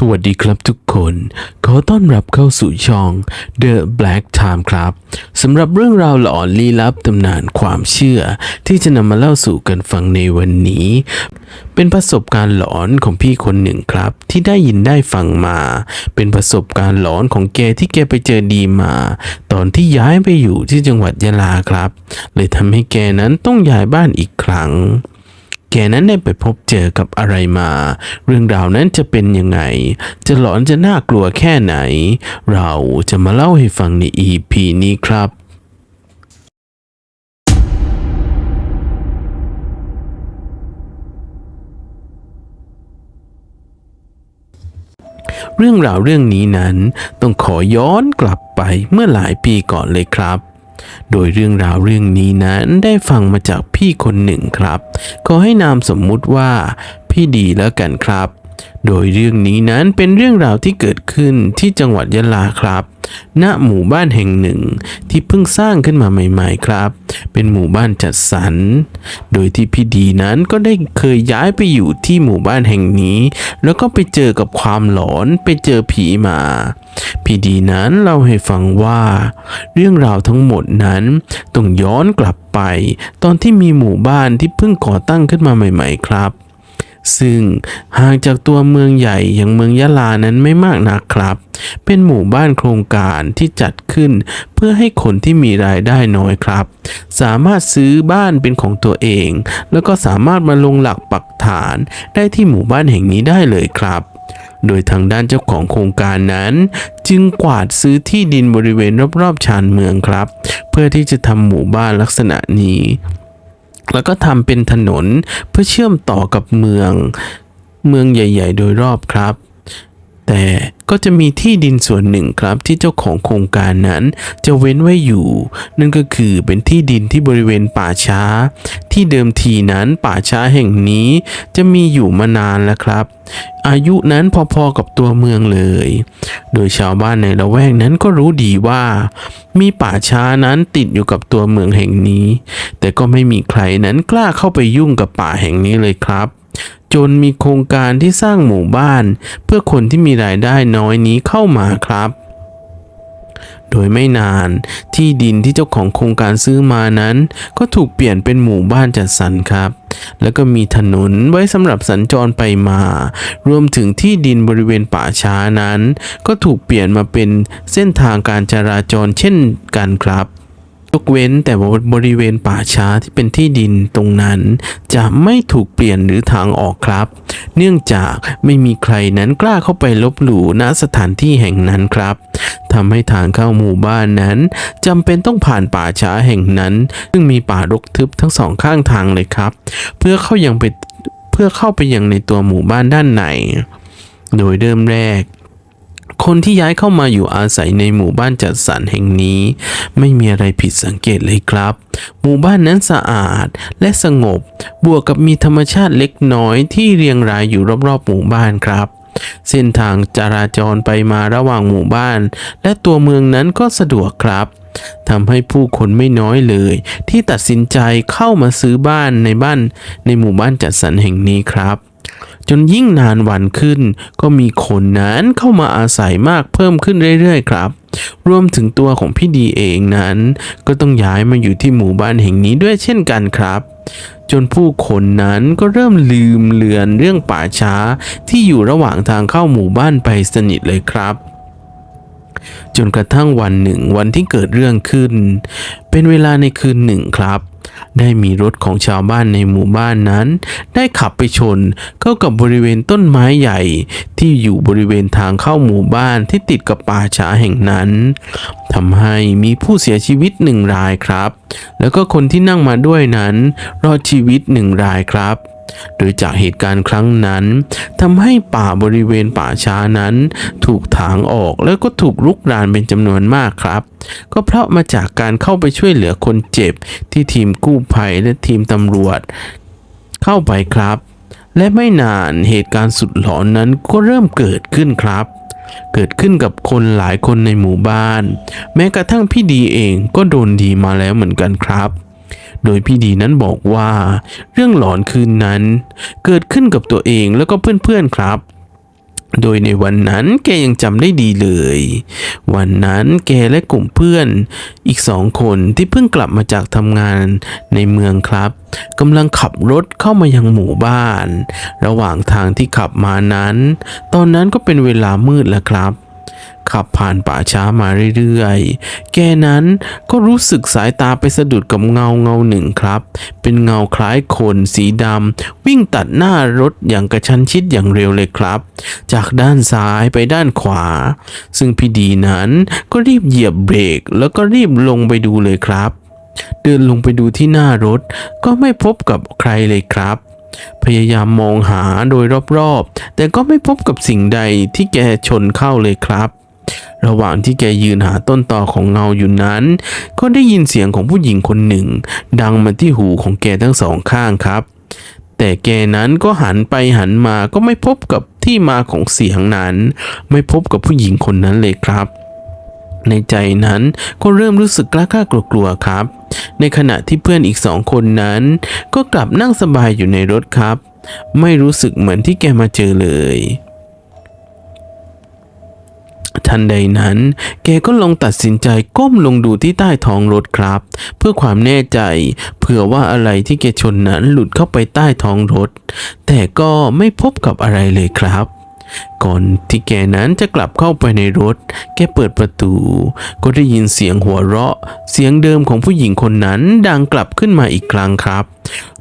สวัสดีครับทุกคน ขอต้อนรับเข้าสู่ช่อง The Black Time ครับสำหรับเรื่องราวหลอนลี้ลับตำนานความเชื่อ ที่จะนำมาเล่าสู่กันฟังในวันนี้ เป็นประสบการณ์หลอนของพี่คนหนึ่งครับ ที่ได้ยินได้ฟังมา เป็นประสบการณ์หลอนของแกที่แกไปเจอดีมา ตอนที่ย้ายไปอยู่ที่จังหวัดยะลาครับ เลยทำให้แกนั้นต้องย้ายบ้านอีกครั้ง แกนั้นได้ไปพบเจอกับอะไรมา เรื่องราวนั้นจะเป็นยังไง จะหลอนจะน่ากลัวแค่ไหน เราจะมาเล่าให้ฟังใน EP นี้ครับเรื่องราวเรื่องนี้นั้นต้องขอย้อนกลับไปเมื่อหลายปีก่อนเลยครับ โดยเรื่องราวเรื่องนี้นั้นได้ฟังมาจากพี่คนหนึ่งครับขอให้นามสมมุติว่า พี่ดีแล้วกันครับ โดยเรื่องนี้นั้นเป็นเรื่องราวที่เกิดขึ้นที่จังหวัดยะลาครับ ณหมู่บ้านแห่งหนึ่งที่เพิ่งสร้างขึ้นมาใหม่ๆครับ เป็นหมู่บ้านจัดสรร โดยที่พี่ดีนั้นก็ได้เคยย้ายไปอยู่ที่หมู่บ้านแห่งนี้ แล้วก็ไปเจอกับความหลอนไปเจอผีมาพี่ดีนั้นเล่าให้ฟังว่า เรื่องราวทั้งหมดนั้นต้องย้อนกลับไป ตอนที่มีหมู่บ้านที่เพิ่งก่อตั้งขึ้นมาใหม่ ๆ ครับ ซึ่งห่างจากตัวเมืองใหญ่อย่างเมืองยะลานั้นไม่มากนักครับ เป็นหมู่บ้านโครงการที่จัดขึ้น เพื่อให้คนที่มีรายได้น้อยครับ สามารถซื้อบ้านเป็นของตัวเอง แล้วก็สามารถมาลงหลักปักฐานได้ที่หมู่บ้านแห่งนี้ได้เลยครับโดยทางด้านเจ้าของโครงการนั้น จึงกวาดซื้อที่ดินบริเวณรอบๆชานเมืองครับ เพื่อที่จะทำหมู่บ้านลักษณะนี้ แล้วก็ทำเป็นถนนเพื่อเชื่อมต่อกับเมือง เมืองใหญ่ ๆ โดยรอบครับ แต่ก็จะมีที่ดินส่วนหนึ่งครับที่เจ้าของโครงการนั้นจะเว้นไว้อยู่ นั่นก็คือเป็นที่ดินที่บริเวณป่าช้า ที่เดิมทีนั้นป่าช้าแห่งนี้จะมีอยู่มานานแล้วครับ อายุนั้นพอๆกับตัวเมืองเลย โดยชาวบ้านในละแวกนั้นก็รู้ดีว่า มีป่าช้านั้นติดอยู่กับตัวเมืองแห่งนี้ แต่ก็ไม่มีใครนั้นกล้าเข้าไปยุ่งกับป่าแห่งนี้เลยครับ จนมีโครงการที่สร้างหมู่บ้าน เพื่อคนที่มีรายได้น้อยนี้เข้ามาครับ โดยไม่นานที่ดินที่เจ้าของโครงการซื้อมานั้น ก็ถูกเปลี่ยนเป็นหมู่บ้านจัดสรรครับ แล้วก็มีถนนไว้สำหรับสัญจรไปมา รวมถึงที่ดินบริเวณป่าช้านั้น ก็ถูกเปลี่ยนมาเป็นเส้นทางการจราจรเช่นกันครับ ยกเว้นแต่ว่าบริเวณป่าช้าที่เป็นที่ดินตรงนั้น จะไม่ถูกเปลี่ยนหรือทางออกครับ เนื่องจากไม่มีใครนั้นกล้าเข้าไปลบหลู่ณสถานที่แห่งนั้นครับทำให้ทางเข้าหมู่บ้านนั้นจำเป็นต้องผ่านป่าช้าแห่งนั้น ซึ่งมีป่ารกทึบทั้งสองข้างทางเลยครับ เพื่อเข้ายังไปเพื่อเข้าไปยังในตัวหมู่บ้านด้านในโดยเริ่มแรก คนที่ย้ายเข้ามาอยู่อาศัยในหมู่บ้านจัดสรรแห่งนี้ ไม่มีอะไรผิดสังเกตเลยครับ หมู่บ้านนั้นสะอาดและสงบบวกกับมีธรรมชาติเล็กน้อยที่เรียงรายอยู่รอบๆหมู่บ้านครับเส้นทางจราจรไปมาระหว่างหมู่บ้าน และตัวเมืองนั้นก็สะดวกครับทำให้ผู้คนไม่น้อยเลย ที่ตัดสินใจเข้ามาซื้อบ้านในบ้านในหมู่บ้านจัดสรรแห่งนี้ครับ จนยิ่งนานวันขึ้น ก็มีคนนั้นเข้ามาอาศัยมากเพิ่มขึ้นเรื่อยๆ ครับ รวมถึงตัวของพี่ดีเองนั้น ก็ต้องย้ายมาอยู่ที่หมู่บ้านแห่งนี้ด้วยเช่นกันครับ จนผู้คนนั้นก็เริ่มลืมเลือนเรื่องป่าช้าที่อยู่ระหว่างทางเข้าหมู่บ้านไปสนิทเลยครับจนกระทั่งวันหนึ่งวันที่เกิดเรื่องขึ้น เป็นเวลาในคืนหนึ่งครับ ได้มีรถของชาวบ้านในหมู่บ้านนั้น ได้ขับไปชนเข้ากับบริเวณต้นไม้ใหญ่ ที่อยู่บริเวณทางเข้าหมู่บ้านที่ติดกับป่าช้าแห่งนั้นทำให้มีผู้เสียชีวิตหนึ่งรายครับ แล้วก็คนที่นั่งมาด้วยนั้น รอดชีวิตหนึ่งรายครับ โดยจากเหตุการณ์ครั้งนั้นทำให้ป่าบริเวณป่าช้านั้น ถูกถางออกแล้วก็ถูกลุกรานเป็นจำนวนมากครับ ก็เพราะมาจากการเข้าไปช่วยเหลือคนเจ็บ ที่ทีมกู้ภัยและทีมตำรวจ เข้าไปครับ และไม่นานเหตุการณ์สุดหลอนนั้นก็เริ่มเกิดขึ้นครับ เกิดขึ้นกับคนหลายคนในหมู่บ้าน แม้กระทั่งพี่ดีเองก็โดนดีมาแล้วเหมือนกันครับ โดยพี่ดีนั้นบอกว่า เรื่องหลอนคืนนั้น เกิดขึ้นกับตัวเองแล้วก็เพื่อนๆครับโดยในวันนั้นแกยังจำได้ดีเลย วันนั้นแกและกลุ่มเพื่อนอีกสองคนที่เพิ่งกลับมาจากทำงานในเมืองครับกำลังขับรถเข้ามายังหมู่บ้าน ระหว่างทางที่ขับมานั้น ตอนนั้นก็เป็นเวลามืดแล้วครับ ขับผ่านป่าช้ามาเรื่อยๆ แกนั้นก็รู้สึกสายตาไปสะดุดกับเงาเงาหนึ่งครับ เป็นเงาคล้ายคนสีดำวิ่งตัดหน้ารถอย่างกระชั้นชิดอย่างเร็วเลยครับ จากด้านซ้ายไปด้านขวา ซึ่งพี่ดีนั้นก็รีบเหยียบเบรก แล้วก็รีบลงไปดูเลยครับ เดินลงไปดูที่หน้ารถก็ไม่พบกับใครเลยครับพยายามมองหาโดยรอบๆ แต่ก็ไม่พบกับสิ่งใดที่แกชนเข้าเลยครับ ระหว่างที่แกยืนหาต้นตอของเงาอยู่นั้น ก็ได้ยินเสียงของผู้หญิงคนหนึ่ง ดังมาที่หูของแกทั้งสองข้างครับ แต่แกนั้นก็หันไปหันมาก็ไม่พบกับที่มาของเสียงนั้น ไม่พบกับผู้หญิงคนนั้นเลยครับ ในใจนั้นก็เริ่มรู้สึกกล้ากล้ากลัวๆครับ ในขณะที่เพื่อนอีกสองคนนั้น ก็กลับนั่งสบายอยู่ในรถครับ ไม่รู้สึกเหมือนที่แกมาเจอเลย ทันใดนั้น แกก็ลองตัดสินใจก้มลงดูที่ใต้ท้องรถครับ เพื่อความแน่ใจ เผื่อว่าอะไรที่แกชนนั้นหลุดเข้าไปใต้ท้องรถ แต่ก็ไม่พบกับอะไรเลยครับ ก่อนที่แกนั้นจะกลับเข้าไปในรถ แกเปิดประตู ก็ได้ยินเสียงหัวเราะ เสียงเดิมของผู้หญิงคนนั้นดังกลับขึ้นมาอีกครั้งครับ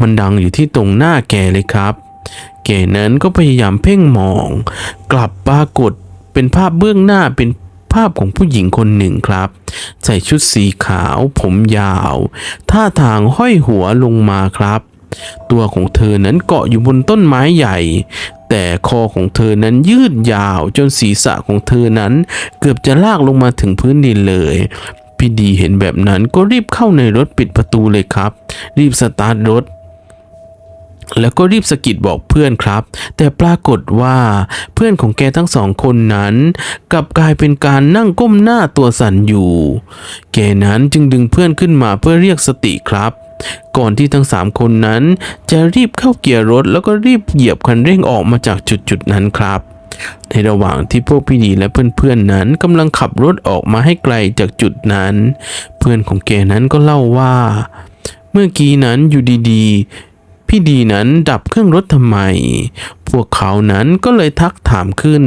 มันดังอยู่ที่ตรงหน้าแกเลยครับแกนั้นก็พยายามเพ่งมอง กลับปรากฏ เป็นภาพเบื้องหน้าเป็นภาพของผู้หญิงคนหนึ่งครับ ใส่ชุดสีขาวผมยาว ท่าทางห้อยหัวลงมาครับ ตัวของเธอนั้นเกาะอยู่บนต้นไม้ใหญ่ แต่คอของเธอนั้นยืดยาวจนศีรษะของเธอนั้นเกือบจะลากลงมาถึงพื้นดินเลย พี่ดีเห็นแบบนั้นก็รีบเข้าในรถปิดประตูเลยครับ รีบสตาร์ทรถ แล้วก็รีบสะกิดบอกเพื่อนครับ แต่ปรากฏว่าเพื่อนของแกทั้งสองคนนั้นกลับกลายเป็นการนั่งก้มหน้าตัวสั่นอยู่ แกนั้นจึงดึงเพื่อนขึ้นมาเพื่อเรียกสติครับ ก่อนที่ทั้งสามคนนั้นจะรีบเข้าเกียร์รถ แล้วก็รีบเหยียบคันเร่งออกมาจากจุดจุดนั้นครับในระหว่างที่พวกพี่ดีและเพื่อนๆนั้นกำลังขับรถออกมาให้ไกลจากจุดนั้น เพื่อนของแกนั้นก็เล่าว่า เมื่อกี้นั้นอยู่ดีๆ พี่ดีนั้นดับเครื่องรถทำไม พวกเขานั้นก็เลยทักถามขึ้น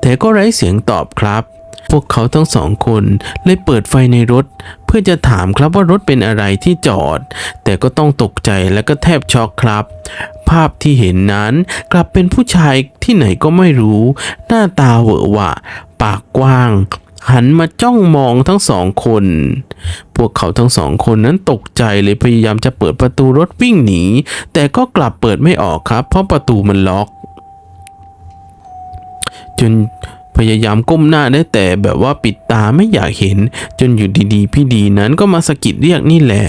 แต่ก็ไร้เสียงตอบครับ พวกเขาทั้งสองคนเลยเปิดไฟในรถ เพื่อจะถามครับว่ารถเป็นอะไรที่จอด แต่ก็ต้องตกใจและก็แทบช็อกครับ ภาพที่เห็นนั้นกลับเป็นผู้ชายที่ไหนก็ไม่รู้ หน้าตาเหวอะหวะ ปากกว้าง หันมาจ้องมองทั้งสองคน พวกเขาทั้งสองคนนั้นตกใจเลยพยายามจะเปิดประตูรถวิ่งหนี แต่ก็กลับเปิดไม่ออกครับ เพราะประตูมันล็อก จนพยายามก้มหน้าได้แต่แบบว่าปิดตาไม่อยากเห็น จนอยู่ดีๆ พี่ดีนั้นก็มาสะกิดเรียกนี่แหละ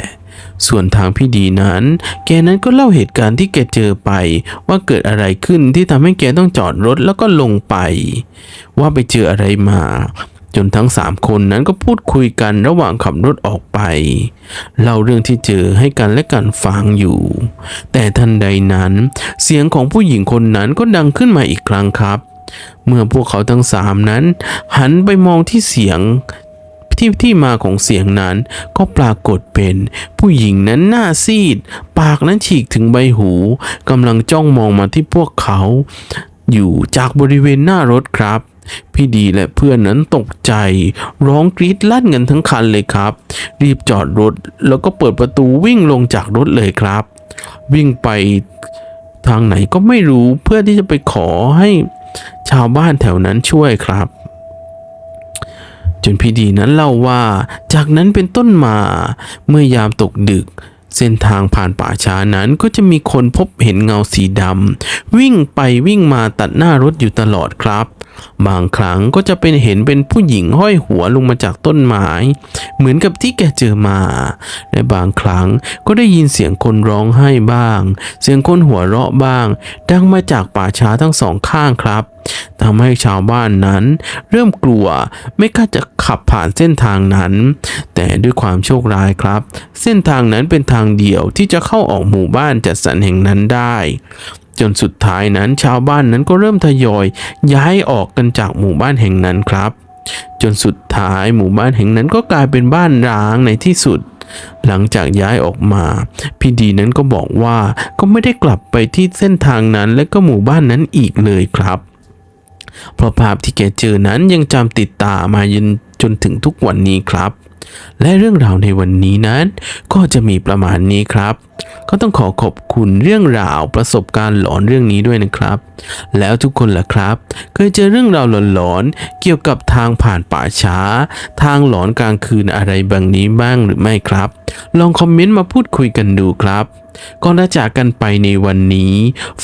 ส่วนทางพี่ดีนั้น แกนั้นก็เล่าเหตุการณ์ที่แกเจอไป ว่าเกิดอะไรขึ้นที่ทำให้แกต้องจอดรถแล้วก็ลงไป ว่าไปเจออะไรมา จนทั้งสามคนนั้นก็พูดคุยกันระหว่างขับรถออกไป เล่าเรื่องที่เจอให้กันและกันฟังอยู่ แต่ทันใดนั้น เสียงของผู้หญิงคนนั้นก็ดังขึ้นมาอีกครั้งครับ เมื่อพวกเขาทั้งสามนั้น หันไปมองที่เสียงที่ที่มาของเสียงนั้นก็ปรากฏเป็น ผู้หญิงนั้นหน้าซีด ปากนั้นฉีกถึงใบหูกำลังจ้องมองมาที่พวกเขา อยู่จากบริเวณหน้ารถครับ พี่ดีและเพื่อนนั้นตกใจ ร้องกรีดลั่นกันทั้งคันเลยครับ รีบจอดรถแล้วก็เปิดประตูวิ่งลงจากรถเลยครับ วิ่งไปทางไหนก็ไม่รู้เพื่อที่จะไปขอให้ชาวบ้านแถวนั้นช่วยครับจนพี่ดีนั้นเล่าว่า จากนั้นเป็นต้นมาเมื่อยามตกดึก เส้นทางผ่านป่าช้านั้นก็จะมีคนพบเห็นเงาสีดำวิ่งไปวิ่งมาตัดหน้ารถอยู่ตลอดครับบางครั้งก็จะเป็นเห็นเป็นผู้หญิงห้อยหัวลงมาจากต้นไม้ เหมือนกับที่แกเจอมา และบางครั้งก็ได้ยินเสียงคนร้องไห้บ้าง เสียงคนหัวเราะบ้าง ดังมาจากป่าช้าทั้งสองข้างครับทำให้ชาวบ้านนั้น เริ่มกลัวไม่กล้าจะขับผ่านเส้นทางนั้น แต่ด้วยความโชคร้ายครับ เส้นทางนั้นเป็นทางเดียวที่จะเข้าออกหมู่บ้านจัดสรรแห่งนั้นได้ จนสุดท้ายนั้นชาวบ้านนั้นก็เริ่มทยอยย้ายออกกันจากหมู่บ้านแห่งนั้นครับ จนสุดท้ายหมู่บ้านแห่งนั้นก็กลายเป็นบ้านร้างในที่สุด หลังจากย้ายออกมา พี่ดีนั้นก็บอกว่าก็ไม่ได้กลับไปที่เส้นทางนั้นและก็หมู่บ้านนั้นอีกเลยครับ เพราะภาพที่แกเจอนั้นยังจำติดตามาจนจนถึงทุกวันนี้ครับ และเรื่องราวในวันนี้นั้นก็จะมีประมาณนี้ครับ ก็ต้องขอขอบคุณเรื่องราวประสบการณ์หลอนเรื่องนี้ด้วยนะครับ แล้วทุกคนล่ะครับ เคยเจอเรื่องราวหลอนๆเกี่ยวกับทางผ่านป่าช้า ทางหลอนกลางคืนอะไรบางนี้บ้างหรือไม่ครับ ลองคอมเมนต์มาพูดคุยกันดูครับ ก่อนจะจากกันไปในวันนี้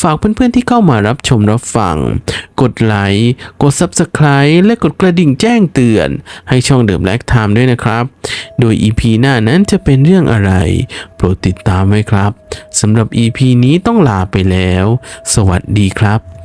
ฝากเพื่อนๆที่เข้ามารับชมรับฟัง กดไลค์ กด Subscribe และกดกระดิ่งแจ้งเตือน ให้ช่องเดิมแลกไทม์ด้วยนะครับ โดย EP หน้านั้นจะเป็นเรื่องอะไร โปรดติดตามไว้ครับสำหรับ EP นี้ต้องลาไปแล้ว สวัสดีครับ